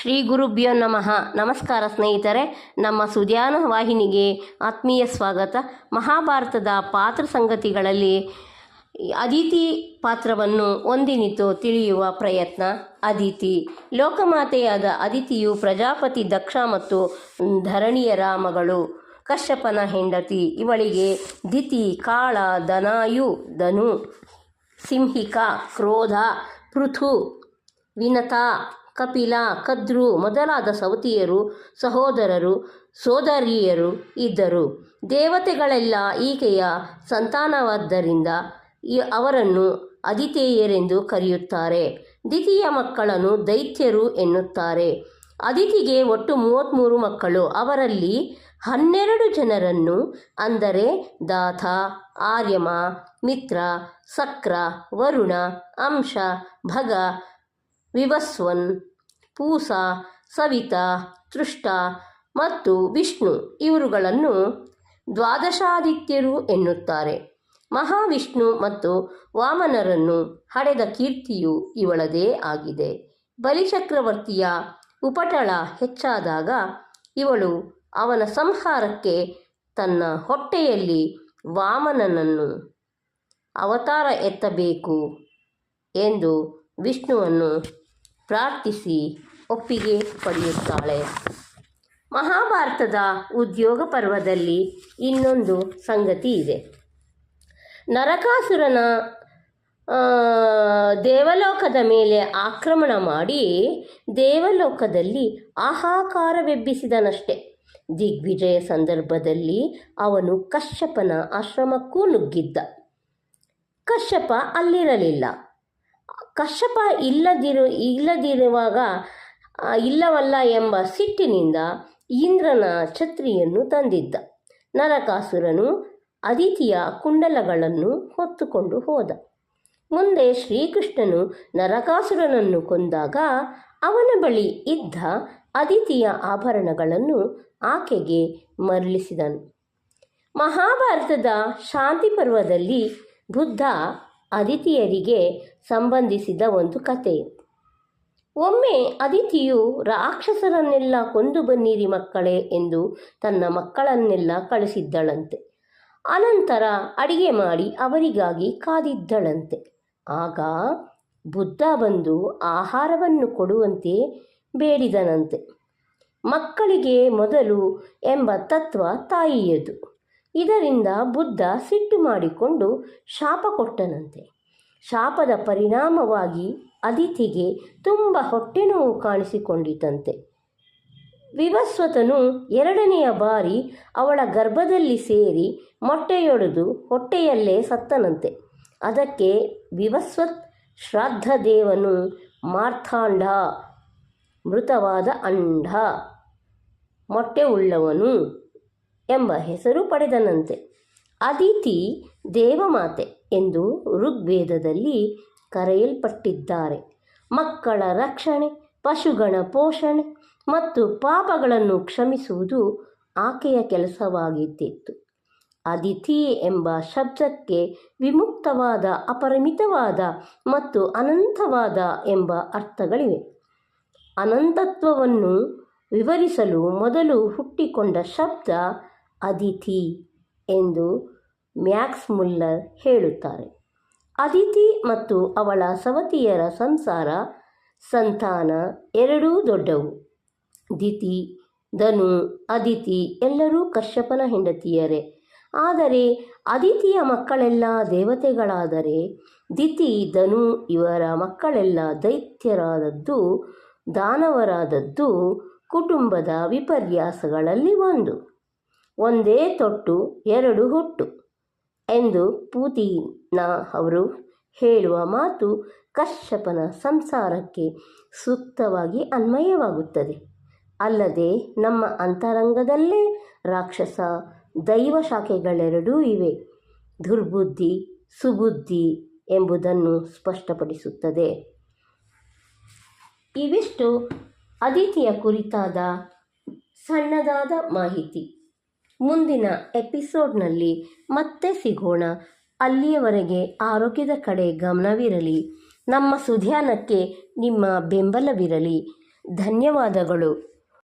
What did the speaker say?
ಶ್ರೀ ಗುರುಭ್ಯೋ ನಮಃ. ನಮಸ್ಕಾರ ಸ್ನೇಹಿತರೆ, ನಮ್ಮ ಸುಧ್ಯಾನ ವಾಹಿನಿಗೆ ಆತ್ಮೀಯ ಸ್ವಾಗತ. ಮಹಾಭಾರತದ ಪಾತ್ರ ಸಂಗತಿಗಳಲ್ಲಿ ಅದಿತಿ ಪಾತ್ರವನ್ನು ಒಂದಿನಿತು ತಿಳಿಯುವ ಪ್ರಯತ್ನ. ಅದಿತಿ, ಲೋಕಮಾತೆಯಾದ ಅದಿತಿಯು ಪ್ರಜಾಪತಿ ದಕ್ಷ ಮತ್ತು ಧರಣಿಯ ಮಗಳು. ಕಶ್ಯಪನ ಹೆಂಡತಿ, ಇವಳಿಗೆ ದಿತಿ, ಕಾಳ ದನಾಯು ಧನು, ಸಿಂಹಿಕ, ಕ್ರೋಧ, ಪೃಥು, ವಿನತ ಕಪಿಲ, ಕದ್ರು ಮೊದಲಾದ ಸವತಿಯರು ಸಹೋದರರು, ಸೋದರಿಯರು ಇದ್ದರು. ದೇವತೆಗಳೆಲ್ಲ ಈಕೆಯ ಸಂತಾನವಾದ್ದರಿಂದ ಅವರನ್ನು ಅದಿತೇಯರೆಂದು ಕರೆಯುತ್ತಾರೆ. ದಿತಿಯ ಮಕ್ಕಳನ್ನು ದೈತ್ಯರು ಎನ್ನುತ್ತಾರೆ. ಅದಿತಿಗೆ ಒಟ್ಟು ಮೂವತ್ತ್ಮೂರು ಮಕ್ಕಳು. ಅವರಲ್ಲಿ ಹನ್ನೆರಡು ಜನರನ್ನು ಅಂದರೆ ದಾಥ ಆರ್ಯಮ, ಮಿತ್ರ, ಸಕ್ರ, ವರುಣ, ಅಂಶ, ಭಗ, ವಿವಸ್ವನ್ ಪೂಸ, ಸವಿತಾ, ತೃಷ್ಟ ಮತ್ತು ವಿಷ್ಣು ಇವರುಗಳನ್ನು ದ್ವಾದಶಾದಿತ್ಯರು ಎನ್ನುತ್ತಾರೆ. ಮಹಾವಿಷ್ಣು ಮತ್ತು ವಾಮನರನ್ನು ಹಡೆದ ಕೀರ್ತಿಯು ಇವಳದೇ ಆಗಿದೆ. ಬಲಿಚಕ್ರವರ್ತಿಯ ಉಪಟಳ ಹೆಚ್ಚಾದಾಗ ಇವಳು ಅವನ ಸಂಹಾರಕ್ಕೆ ತನ್ನ ಹೊಟ್ಟೆಯಲ್ಲಿ ವಾಮನನನ್ನು ಅವತಾರ ಎತ್ತಬೇಕು ಎಂದು ವಿಷ್ಣುವನ್ನು ಪ್ರಾರ್ಥಿಸಿ ಒಪ್ಪಿಗೆ ಪಡೆಯುತ್ತಾಳೆ. ಮಹಾಭಾರತದ ಉದ್ಯೋಗ ಪರ್ವದಲ್ಲಿ ಇನ್ನೊಂದು ಸಂಗತಿ ಇದೆ. ನರಕಾಸುರನ ದೇವಲೋಕದ ಮೇಲೆ ಆಕ್ರಮಣ ಮಾಡಿ ದೇವಲೋಕದಲ್ಲಿ ಆಹಾಕಾರವೆಬ್ಬಿಸಿದನಷ್ಟೆ. ದಿಗ್ವಿಜಯ ಸಂದರ್ಭದಲ್ಲಿ ಅವನು ಕಶ್ಯಪನ ಆಶ್ರಮಕ್ಕೂ ನುಗ್ಗಿದ್ದ. ಕಶ್ಯಪ ಅಲ್ಲಿರಲಿಲ್ಲ. ಕಶ್ಯಪ ಇಲ್ಲದಿರು, ಇಲ್ಲದಿರುವಾಗ ಇಲ್ಲವಲ್ಲ ಎಂಬ ಸಿಟ್ಟಿನಿಂದ ಇಂದ್ರನ ಛತ್ರಿಯನ್ನು ತಂದಿದ್ದ. ನರಕಾಸುರನು ಅದಿತಿಯ ಕುಂಡಲಗಳನ್ನು ಹೊತ್ತುಕೊಂಡು ಹೋದ. ಮುಂದೆ ಶ್ರೀಕೃಷ್ಣನು ನರಕಾಸುರನನ್ನು ಕೊಂದಾಗ ಅವನ ಬಳಿ ಇದ್ದ ಅದಿತಿಯ ಆಭರಣಗಳನ್ನು ಆಕೆಗೆ ಮರಳಿಸಿದನು. ಮಹಾಭಾರತದ ಶಾಂತಿ ಪರ್ವದಲ್ಲಿ ಬುದ್ಧ ಅದಿತಿಯರಿಗೆ ಸಂಬಂಧಿಸಿದ ಒಂದು ಕಥೆ ಒಮ್ಮೆ ಅದಿತಿಯು ರಾಕ್ಷಸರನ್ನೆಲ್ಲ ಕೊಂದು ಬನ್ನಿರಿ ಮಕ್ಕಳೇ ಎಂದು ತನ್ನ ಮಕ್ಕಳನ್ನೆಲ್ಲ ಕಳಿಸಿದ್ದಳಂತೆ. ಅನಂತರ ಅಡಿಗೆ ಮಾಡಿ ಅವರಿಗಾಗಿ ಕಾದಿದ್ದಳಂತೆ. ಆಗ ಬುದ್ಧ ಬಂದು ಆಹಾರವನ್ನು ಕೊಡುವಂತೆ ಬೇಡಿದನಂತೆ. ಮಕ್ಕಳಿಗೆ ಮೊದಲು ಎಂಬ ತತ್ವ ತಾಯಿಯದು. ಇದರಿಂದ ಬುದ್ಧ ಸಿಟ್ಟು ಮಾಡಿಕೊಂಡು ಶಾಪ ಕೊಟ್ಟನಂತೆ. ಶಾಪದ ಪರಿಣಾಮವಾಗಿ ಅದಿತಿಗೆ ತುಂಬ ಹೊಟ್ಟೆ ನೋವು ಕಾಣಿಸಿಕೊಂಡಿತಂತೆ. ವಿವಸ್ವತನು ಎರಡನೆಯ ಬಾರಿ ಅವಳ ಗರ್ಭದಲ್ಲಿ ಸೇರಿ ಮೊಟ್ಟೆಯೊಡೆದು ಹೊಟ್ಟೆಯಲ್ಲೇ ಸತ್ತನಂತೆ. ಅದಕ್ಕೆ ವಿವಸ್ವತ್ ಶ್ರಾದ್ದ ದೇವನು ಮಾರ್ಥಾಂಡ, ಮೃತವಾದ ಅಂಡ, ಮೊಟ್ಟೆ ಉಳ್ಳವನು. ಎಂಬ ಹೆಸರು ಪಡೆದನಂತೆ. ಅದಿತಿ ದೇವಮಾತೆ ಎಂದು ಋಗ್ವೇದದಲ್ಲಿ ಕರೆಯಲ್ಪಟ್ಟಿದ್ದಾರೆ. ಮಕ್ಕಳ ರಕ್ಷಣೆ, ಪಶುಗಳ ಪೋಷಣೆ ಮತ್ತು ಪಾಪಗಳನ್ನು ಕ್ಷಮಿಸುವುದು ಆಕೆಯ ಕೆಲಸವಾಗಿದ್ದಿತ್ತು. ಅದಿತಿ ಎಂಬ ಶಬ್ದಕ್ಕೆ ವಿಮುಕ್ತವಾದ, ಅಪರಿಮಿತವಾದ ಮತ್ತು ಅನಂತವಾದ ಎಂಬ ಅರ್ಥಗಳಿವೆ. ಅನಂತತ್ವವನ್ನು ವಿವರಿಸಲು ಮೊದಲು ಹುಟ್ಟಿಕೊಂಡ ಶಬ್ದ ಅದಿತಿ ಎಂದು ಮ್ಯಾಕ್ಸ್ ಮುಲ್ಲರ್ ಹೇಳುತ್ತಾರೆ. ಅದಿತಿ ಮತ್ತು ಅವಳ ಸವತಿಯರ ಸಂಸಾರ ಸಂತಾನ ಎರಡೂ ದೊಡ್ಡವು. ದಿತಿ, ಧನು, ಅದಿತಿ ಎಲ್ಲರೂ ಕಶ್ಯಪನ ಹೆಂಡತಿಯರೇ. ಆದರೆ ಅದಿತಿಯ ಮಕ್ಕಳೆಲ್ಲ ದೇವತೆಗಳಾದರೆ ದಿತಿ, ಧನು ಇವರ ಮಕ್ಕಳೆಲ್ಲ ದೈತ್ಯರಾದದ್ದು, ದಾನವರಾದದ್ದು ಕುಟುಂಬದ ವಿಪರ್ಯಾಸಗಳಲ್ಲಿ ಒಂದು. ಒಂದೇ ತೊಟ್ಟು, ಎರಡು ಹುಟ್ಟು ಎಂದು ಪೂತಿನ ಅವರು ಹೇಳುವ ಮಾತು ಕಶ್ಯಪನ ಸಂಸಾರಕ್ಕೆ ಸೂಕ್ತವಾಗಿ ಅನ್ವಯವಾಗುತ್ತದೆ. ಅಲ್ಲದೆ ನಮ್ಮ ಅಂತರಂಗದಲ್ಲೇ ರಾಕ್ಷಸ, ದೈವ ಶಾಖೆಗಳೆರಡೂ ಇವೆ. ದುರ್ಬುದ್ಧಿ, ಸುಬುದ್ಧಿ ಎಂಬುದನ್ನು ಸ್ಪಷ್ಟಪಡಿಸುತ್ತದೆ. ಇವಿಷ್ಟು ಅದಿತಿಯ ಕುರಿತಾದ ಸಣ್ಣದಾದ ಮಾಹಿತಿ. ಮುಂದಿನ ಎಪಿಸೋಡ್ನಲ್ಲಿ ಮತ್ತೆ ಸಿಗೋಣ. ಅಲ್ಲಿಯವರೆಗೆ ಆರೋಗ್ಯದ ಕಡೆ ಗಮನವಿರಲಿ. ನಮ್ಮ ಸುಧ್ಯಾನಕ್ಕೆ ನಿಮ್ಮ ಬೆಂಬಲವಿರಲಿ. ಧನ್ಯವಾದಗಳು.